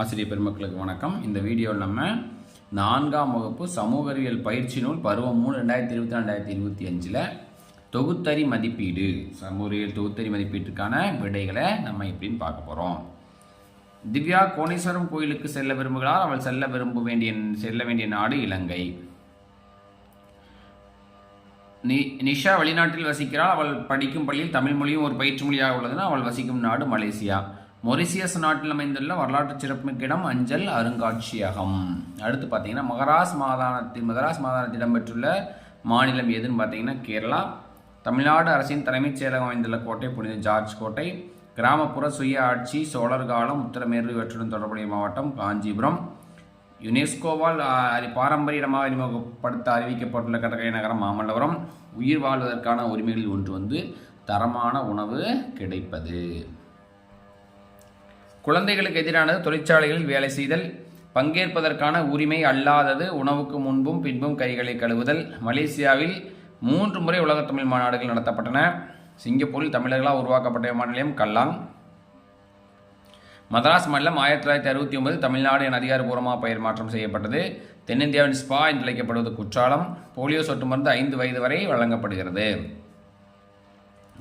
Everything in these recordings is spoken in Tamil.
ஆசிரியர் பெருமக்களுக்கு வணக்கம். இந்த வீடியோவில் நம்ம நான்காம் வகுப்பு சமூக அறிவியல் பயிற்சி நூல் பருவம் மூணு ரெண்டாயிரத்தி இருபத்தி ரெண்டாயிரத்தி இருபத்தி அஞ்சில் தொகுத்தறி மதிப்பீடு சமூக அறிவியல் தொகுத்தறி மதிப்பீட்டுக்கான விடைகளை நம்ம எப்படின்னு பார்க்க போகிறோம் திவ்யா கோணேஸ்வரம் கோயிலுக்கு செல்ல விரும்புகிறார். அவள் செல்ல விரும்ப வேண்டிய செல்ல வேண்டிய நாடு இலங்கை. நி நிஷா வெளிநாட்டில் வசிக்கிறாள். அவள் படிக்கும் பள்ளியில் தமிழ் மொழியும் ஒரு பயிற்று மொழியாக உள்ளதுன்னா அவள் வசிக்கும் நாடு மலேசியா. மொரிசியஸ் நாட்டில் அமைந்துள்ள வரலாற்று சிறப்புமிக்க இடம் அஞ்சல் அருங்காட்சியகம். அடுத்து பார்த்தீங்கன்னா மகராஸ் மாகாணத்தில் மதராஸ் மாகாணத்தில் இடம்பெற்றுள்ள மாநிலம் எதுன்னு பார்த்தீங்கன்னா கேரளா. தமிழ்நாடு அரசின் தலைமைச் செயலகம் அமைந்துள்ள கோட்டை புனித ஜார்ஜ் கோட்டை. கிராமப்புற சுய ஆட்சி சோழர் காலம் உத்தரமேறு இவற்றுடன் தொடர்புடைய மாவட்டம் காஞ்சிபுரம். யுனெஸ்கோவால் அறி பாரம்பரிய இடமாக அறிமுகப்படுத்த அறிவிக்கப்பட்டுள்ள கடற்கரை நகரம் மாமல்லபுரம். உயிர் வாழ்வதற்கான உரிமைகளில் ஒன்று வந்து தரமான உணவு கிடைப்பது. குழந்தைகளுக்கு எதிரானது தொழிற்சாலைகளில் வேலை செய்தல் பங்கேற்பதற்கான உரிமை அல்லாதது உணவுக்கு முன்பும் பின்பும் கைகளை கழுவுதல். மலேசியாவில் மூன்று முறை உலகத் தமிழ் மாநாடுகள் நடத்தப்பட்டன. சிங்கப்பூரில் தமிழர்களால் உருவாக்கப்பட்ட மாநிலம் கல்லாங். மதராஸ் மாநிலம் ஆயிரத்தி தொள்ளாயிரத்தி அறுபத்தி ஒன்பது தமிழ்நாடு என அதிகாரப்பூர்வமாக பெயர் மாற்றம் செய்யப்பட்டது. தென்னிந்தியாவின் ஸ்பா என்று அழைக்கப்படுவது குற்றாலம். போலியோ சொட்டு மருந்து ஐந்து வயது வரை வழங்கப்படுகிறது.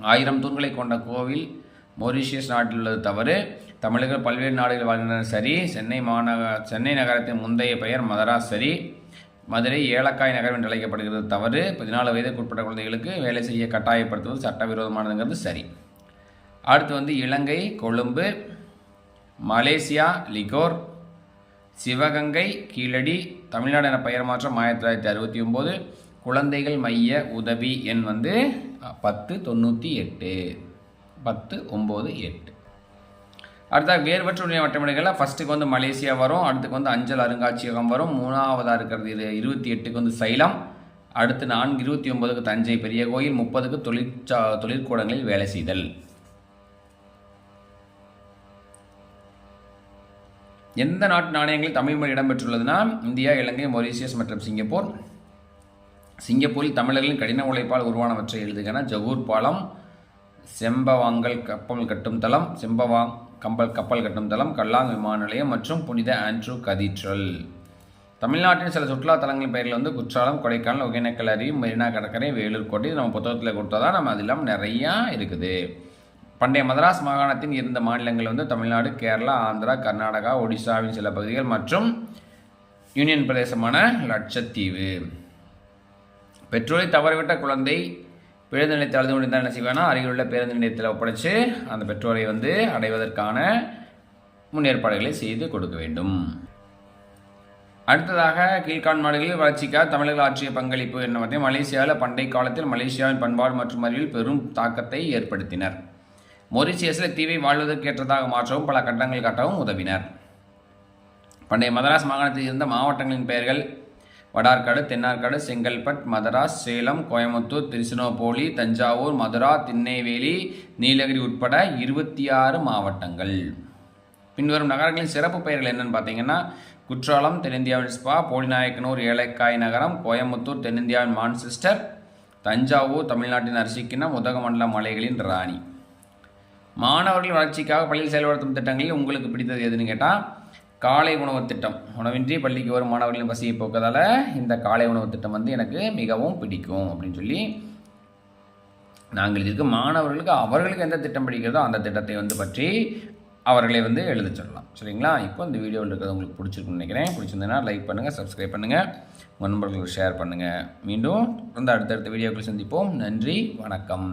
ஆயிரம் தூண்களை கொண்ட கோவில் மொரிஷியஸ் நாட்டில் உள்ளது தவறு. தமிழர்கள் பல்வேறு நாடுகளில் வாழ்ந்தனர் சரி சென்னை மாநகர சென்னை நகரத்தின் முந்தைய பெயர் மதராஸ் சரி மதுரை ஏலக்காய் நகரம் என்று அழைக்கப்படுகிறது. தவறு. பதினாலு வயதுக்கு உட்பட்ட குழந்தைகளுக்கு வேலை செய்ய கட்டாயப்படுத்துவது சட்டவிரோதமானதுங்கிறது சரி. அடுத்து வந்து இலங்கை கொழும்பு மலேசியா லிகோர் சிவகங்கை கீழடி தமிழ்நாடு என பெயர் மாற்றம் ஆயிரத்தி தொள்ளாயிரத்தி அறுபத்தி ஒம்பது. குழந்தைகள் மைய உதவி எண் வந்து பத்து தொண்ணூற்றி எட்டு. பத்து ஒம்பது எட்டு. அடுத்த வேறுபற்ற வட்டமடைகளில் ஃபஸ்ட்டுக்கு வந்து மலேசியா வரும் அடுத்துக்கு வந்து அஞ்சல் அருங்காட்சியகம் வரும் மூணாவதாக இருக்கிறது இது இருபத்தி எட்டுக்கு வந்து சைலம் அடுத்து நான்கு இருபத்தி ஒன்பதுக்கு தஞ்சை பெரிய கோயில் முப்பதுக்கு தொழிற்சா தொழிற்கூடங்களில் வேலை செய்தல். எந்த நாட்டு நாணயங்களில் தமிழ் மொழி இடம்பெற்றுள்ளதுன்னா இந்தியா இலங்கை மொரீசியஸ் மற்றும் சிங்கப்பூர். சிங்கப்பூரில் தமிழர்களின் கடின உழைப்பால் உருவானவற்றை எழுதுகன ஜகூர் பாலம் செம்பவாங்கல் கப்பல் கட்டும் தளம் செம்பவாங் கம்பல் கப்பல் கட்டும் தளம் கல்லாங் விமான நிலையம் மற்றும் புனித ஆண்ட்ரூ கதீட்ரல். தமிழ்நாட்டின் சில சுற்றுலா தலங்களின் பெயரில் வந்து குற்றாலம் கொடைக்கானல் ஒகேனக்கல் அருவி மெரினா கடற்கரை வேலூர் கோட்டை நம்ம புத்தகத்தில் கொடுத்தா நம்ம அது இல்லாமல் நிறையா இருக்குது. பண்டைய மதராஸ் மாகாணத்தின் இருந்த மாநிலங்கள் வந்து தமிழ்நாடு கேரளா ஆந்திரா கர்நாடகா ஒடிசாவின் சில பகுதிகள் மற்றும் யூனியன் பிரதேசமான லட்சத்தீவு. பெற்றோரை தவறிவிட்ட குழந்தை பேருந்து நிலையத்தை அழுது முடிந்தால் என்ன செய்வானா? அருகிலுள்ள பேருந்து நிலையத்தில் ஒப்படைச்சு அந்த பெற்றோரை வந்து அடைவதற்கான முன்னேற்பாடுகளை செய்து கொடுக்க வேண்டும். அடுத்ததாக கீழ்கான் நாடுகளில் வளர்ச்சிக்காக தமிழர்கள் ஆற்றிய பங்களிப்பு என்ன மலேசியாவில் பண்டை காலத்தில் மலேசியாவின் பண்பாடு மற்றும் அறிவில் பெரும் தாக்கத்தை ஏற்படுத்தினர். மொரிசியஸில் தீவை வாழ்வதற்கேற்றதாக மாற்றவும் பல கட்டங்கள் காட்டவும் உதவினர். பண்டைய மதராஸ் மாகாணத்தில் இருந்த மாவட்டங்களின் பெயர்கள் வடார்காடு தென்னார்காடு செங்கல்பட் மதராஸ் சேலம் கோயம்புத்தூர் திருச்சினோபோலி தஞ்சாவூர் மதுரா திண்ணேவேலி நீலகிரி உட்பட இருபத்தி ஆறு மாவட்டங்கள். பின்வரும் நகரங்களின் சிறப்பு பெயர்கள் என்னன்னு பார்த்தீங்கன்னா குற்றாலம் தென்னிந்தியாவின் ஸ்பா போலிநாயக்கனூர் ஏலக்காய் நகரம் கோயம்புத்தூர் தென்னிந்தியாவின் மான்செஸ்டர் தஞ்சாவூர் தமிழ்நாட்டின் அரிசிக்கிணம் உதகமண்டல மலைகளின் ராணி. மாணவர்கள் வளர்ச்சிக்காக பள்ளியில் செயல்படுத்தும் திட்டங்களில் உங்களுக்கு பிடித்தது எதுன்னு கேட்டால் காலை உணவு திட்டம். உணவின்றி பள்ளிக்கு வரும் மாணவர்களின் பசியை போக்கதால் இந்த காலை உணவு திட்டம் வந்து எனக்கு மிகவும் பிடிக்கும் அப்படின்னு சொல்லி நாங்கள் இதுக்கு மாணவர்களுக்கு அவர்களுக்கு எந்த திட்டம் பிடிக்கிறதோ அந்த திட்டத்தை வந்து பற்றி அவர்களை வந்து எழுத சொல்லலாம். சரிங்களா? இப்போ இந்த வீடியோவில் இருக்கிறது உங்களுக்கு பிடிச்சிருக்குன்னு நினைக்கிறேன். பிடிச்சிருந்ததுன்னா லைக் பண்ணுங்கள் சப்ஸ்கிரைப் பண்ணுங்கள் உங்கள் நண்பர்களுக்கு ஷேர் பண்ணுங்கள் மீண்டும் தொடர்ந்து அடுத்தடுத்த வீடியோக்கள் சந்திப்போம். நன்றி வணக்கம்.